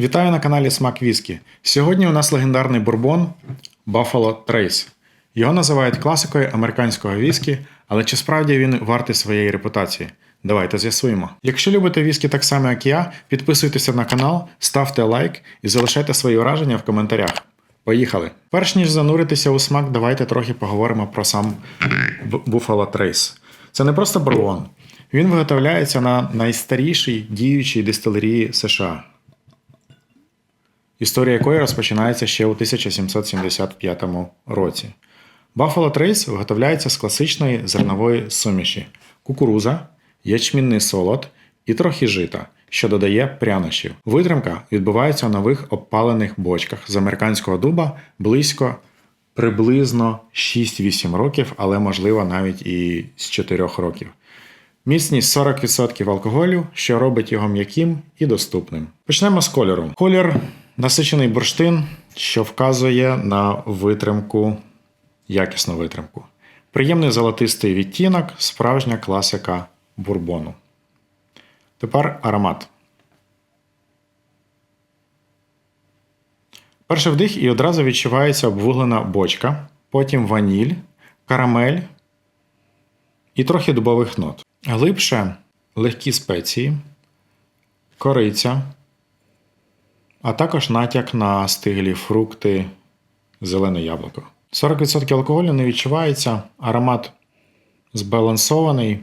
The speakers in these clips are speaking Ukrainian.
Вітаю на каналі Смак Віскі. Сьогодні у нас легендарний бурбон Buffalo Trace. Його називають класикою американського віскі, але чи справді він вартий своєї репутації? Давайте з'ясуємо. Якщо любите віскі так само, як я, підписуйтеся на канал, ставте лайк і залишайте свої враження в коментарях. Поїхали! Перш ніж зануритися у смак, давайте трохи поговоримо про сам Buffalo Trace. Це не просто бурбон. Він виготовляється на найстарішій діючій дистилерії США історія якої розпочинається ще у 1775 році. Buffalo Trace виготовляється з класичної зернової суміші: кукуруза, ячмінний солод і трохи жита, що додає прянощів. Витримка відбувається у нових обпалених бочках з американського дуба близько приблизно 6-8 років, але можливо навіть і з 4 років. Міцність 40% алкоголю, що робить його м'яким і доступним. Почнемо з кольору. Колір насичений бурштин, що вказує на витримку, якісну витримку. Приємний золотистий відтінок, справжня класика бурбону. Тепер аромат. Перший вдих і одразу відчувається обвуглена бочка, потім ваніль, карамель і трохи дубових нот. Глибше легкі спеції, кориця, а також натяк на стиглі фрукти, зелене яблуко. 40% алкоголю не відчувається, аромат збалансований,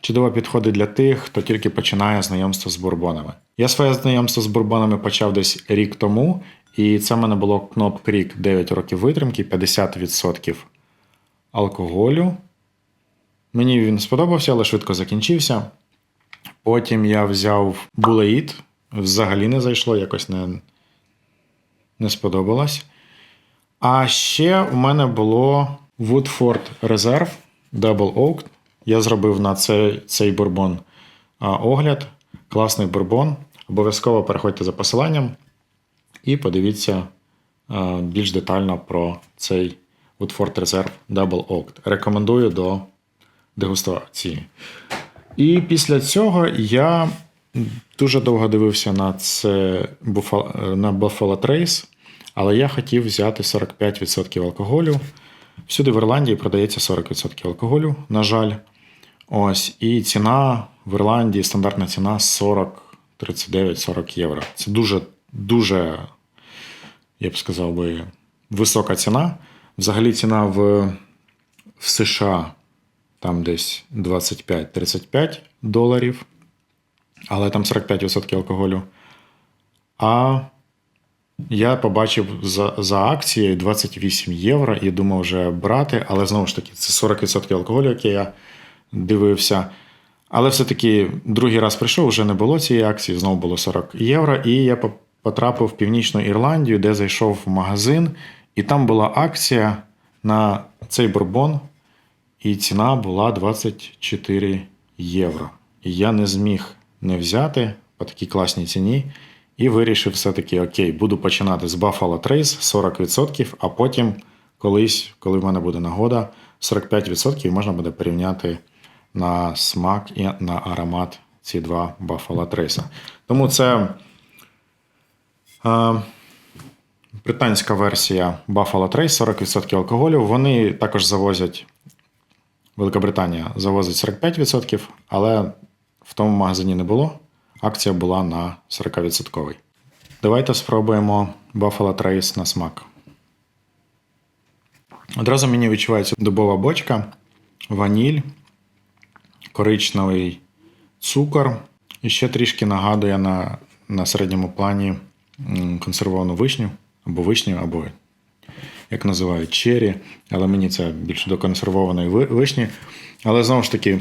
чудово підходить для тих, хто тільки починає знайомство з бурбонами. Я своє знайомство з бурбонами почав десь рік тому, і це в мене було Кноп Крік 9 років витримки, 50% алкоголю. Мені він сподобався, але швидко закінчився. Потім я взяв Булеїд, взагалі не зайшло, якось не, не сподобалось. А ще у мене було Woodford Reserve Double Oak. Я зробив на цей, цей бурбон огляд. Класний бурбон. Обов'язково переходьте за посиланням і подивіться більш детально про цей Woodford Reserve Double Oak. Рекомендую до дегустації. І після цього я дуже довго дивився на це на Buffalo Trace, але я хотів взяти 45% алкоголю. Всюди в Ірландії продається 40% алкоголю, на жаль. Ось, і ціна в Ірландії, стандартна ціна 40, 39-40 євро. Це дуже, дуже, я б сказав би, висока ціна. Взагалі ціна в, в США там десь 25-35 доларів, але там 45% алкоголю. А я побачив за, за акцією 28 євро і думав вже брати, але знову ж таки, це 40% алкоголю, який я дивився. Але все-таки другий раз прийшов, вже не було цієї акції, знову було 40 євро. І я потрапив в Північну Ірландію, де зайшов в магазин, і там була акція на цей бурбон, і ціна була 24 євро. І я не зміг не взяти по такій класній ціні. І вирішив все-таки: окей, буду починати з Buffalo Trace 40%, а потім колись, коли в мене буде нагода, 45% можна буде порівняти на смак і на аромат ці два Buffalo Trace. Тому це е, британська версія Buffalo Trace 40% алкоголю. Вони також завозять Великобританія завозить 45%, але в тому магазині не було. Акція була на 40%. Давайте спробуємо Buffalo Trace на смак. Одразу мені відчувається дубова бочка, ваніль, коричневий цукор. І ще трішки нагадує на, на середньому плані консервовану вишню або вишню, або як називають чері, але мені це більше до консервованої вишні. Але знову ж таки,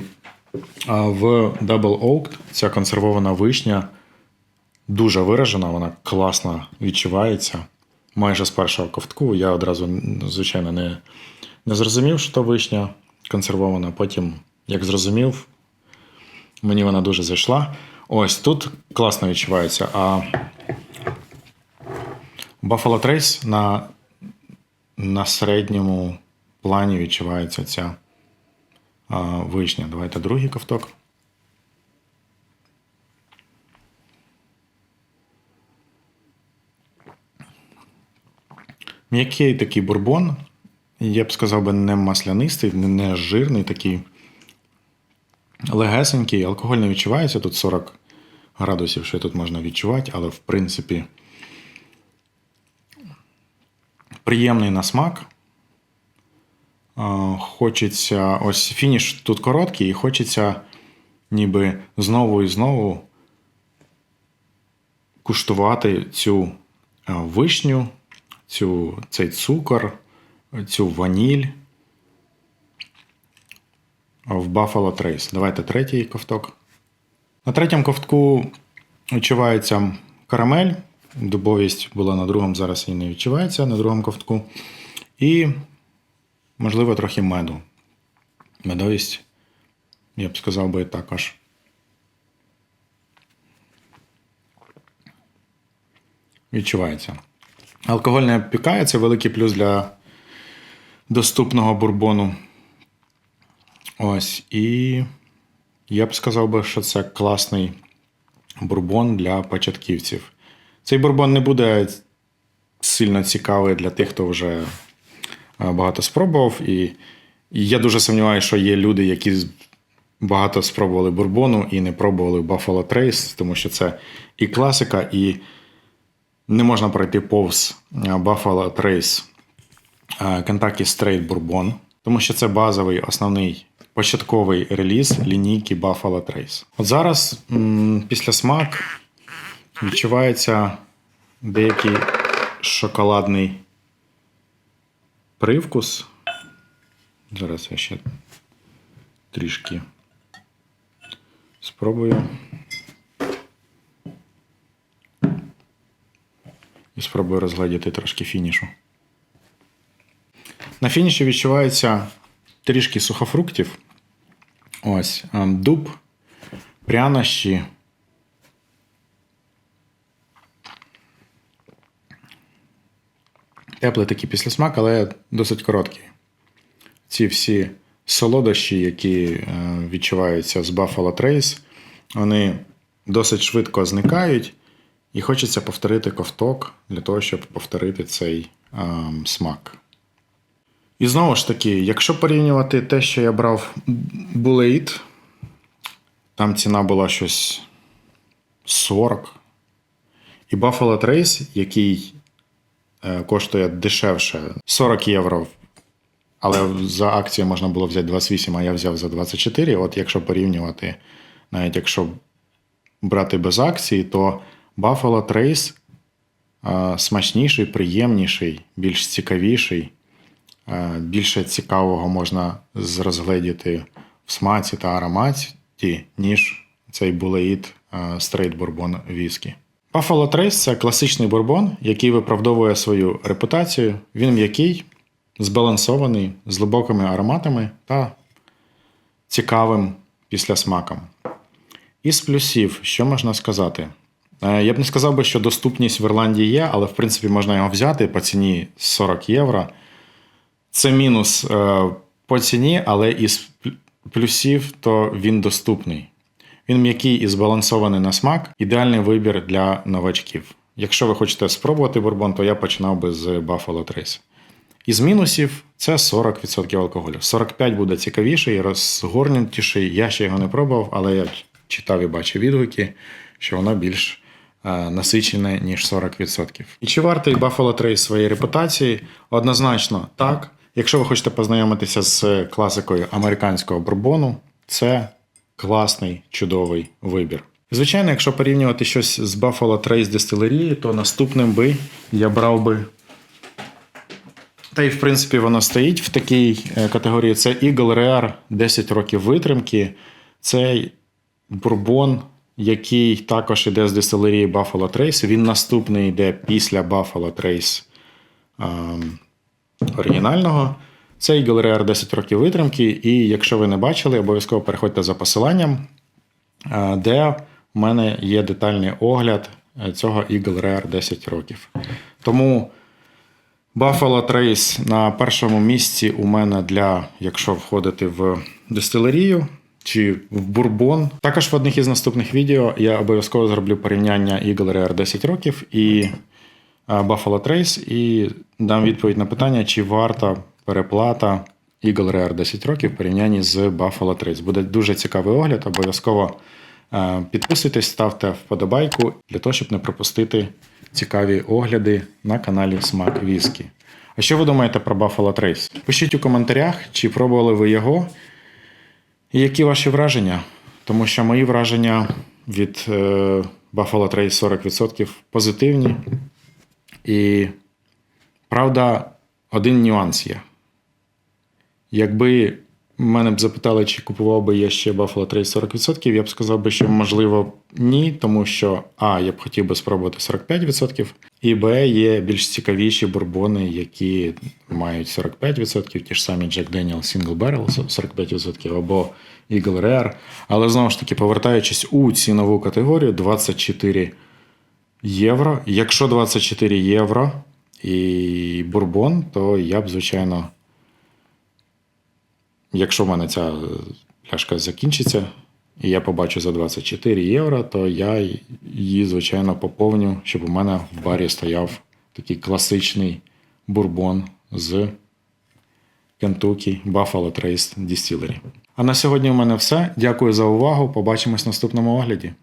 а, в Double Oak ця консервована вишня дуже виражена, вона класно відчувається. Майже з першого ковтку. Я одразу, звичайно, не, не зрозумів, що то вишня консервована. Потім, як зрозумів, мені вона дуже зайшла. Ось тут класно відчувається. А Buffalo Trace на на середньому плані відчувається ця вишня. Давайте другий ковток. М'який такий бурбон, я б сказав би, не маслянистий, не жирний такий. Легесенький, алкоголь не відчувається, тут 40 градусів, що тут можна відчувати, але в принципі приємний на смак. Хочеться. Ось фініш тут короткий, і хочеться ніби знову і знову куштувати цю вишню, цю, цей цукор, цю ваніль в Buffalo Trace. Давайте третій ковток. На третьому ковтку відчувається карамель. Дубовість була на другому, зараз її не відчувається на другому ковтку. І, можливо, трохи меду. Медовість, я б сказав би також. Відчувається. Алкоголь не пікає, це великий плюс для доступного бурбону. Ось. І я б сказав би, що це класний бурбон для початківців. Цей бурбон не буде сильно цікавий для тих, хто вже багато спробував. І я дуже сумніваюся, що є люди, які багато спробували бурбону і не пробували Buffalo Trace, тому що це і класика, і не можна пройти повз е, Buffalo Trace е, Kentucky Straight Bourbon, тому що це базовий основний початковий реліз лінійки Buffalo Trace. От зараз, після смак, відчувається деякий шоколадний привкус. Зараз я ще трішки спробую. І спробую розгледіти трошки фінішу. На фініші відчувається трішки сухофруктів. Ось ем, дуб, прянощі. Теплий такий післясмак, але досить короткий. Ці всі солодощі, які е, відчуваються з Buffalo Trace, вони досить швидко зникають, і хочеться повторити ковток для того, щоб повторити цей ем, смак. І знову ж таки, якщо порівнювати те, що я брав Bullet, там ціна була щось 40. І Buffalo Trace, який коштує дешевше 40 євро, але за акцію можна було взяти 28, а я взяв за 24. От якщо порівнювати, навіть якщо брати без акції, то Buffalo Trace е, смачніший, приємніший, більш цікавіший. Е, Більше цікавого можна розгледіти в смаці та ароматі, ніж цей булеїд Straight Bourbon Whisky. Buffalo Trace це класичний бурбон, який виправдовує свою репутацію. Він м'який, збалансований, з глибокими ароматами та цікавим післясмаком. Із плюсів, що можна сказати? Е, Я б не сказав би, що доступність в Ірландії є, але в принципі можна його взяти по ціні 40 євро. Це мінус е, по ціні, але із плюсів то він доступний. Він м'який і збалансований на смак, ідеальний вибір для новачків. Якщо ви хочете спробувати бурбон, то я починав би з Buffalo Trace. Із мінусів це 40% алкоголю. 45 буде цікавіший, розгорнутіший. Я ще його не пробував, але я читав і бачив відгуки, що воно більш е, насичене, ніж 40%. І чи вартий Buffalo Trace своєї репутації? Однозначно так. Якщо ви хочете познайомитися з класикою американського бурбону, це класний, чудовий вибір. Звичайно, якщо порівнювати щось з Buffalo Trace дистилерії, то наступним би я брав би та й в принципі воно стоїть в такій е, категорії. Це Eagle Rare 10 років витримки. Це бурбон, який також іде з дистилерії Buffalo Trace. Він наступний йде після Buffalo Trace ем, оригінального. Це Eagle Rare 10 років витримки. І якщо ви не бачили, обов'язково переходьте за посиланням, е, де в мене є детальний огляд е, цього Eagle Rare 10 років. Тому. Buffalo Trace на першому місці у мене для, якщо входити в дистилерію чи в бурбон. Також в одних із наступних відео я обов'язково зроблю порівняння Eagle Rare 10 років і е, Buffalo Trace і дам відповідь на питання, чи варта переплата Eagle Rare 10 років в порівнянні з Buffalo Trace. Буде дуже цікавий огляд. Обов'язково е, підписуйтесь, ставте вподобайку для того, щоб не пропустити цікаві огляди на каналі Смак Віскі. А що ви думаєте про Buffalo Trace? Пишіть у коментарях, чи пробували ви його, і які ваші враження? Тому що мої враження від е, Buffalo Trace 40% позитивні. І правда, один нюанс є. Якби мене б запитали, чи купував би я ще Buffalo Trace 40%, я б сказав би, що можливо ні, тому що А, я б хотів би спробувати 45%, і Б, є більш цікавіші бурбони, які мають 45%, ті ж самі Jack Daniel Single Barrel 45% або Eagle Rare. Але знову ж таки, повертаючись у цінову категорію 24 євро. Якщо 24 євро і бурбон, то я б, звичайно, якщо в мене ця е, пляшка закінчиться, і я побачу за 24 євро, то я її, звичайно, поповню, щоб у мене в барі стояв такий класичний бурбон з Kentucky Buffalo Trace Distillery. А на сьогодні у мене все. Дякую за увагу. Побачимось в наступному огляді.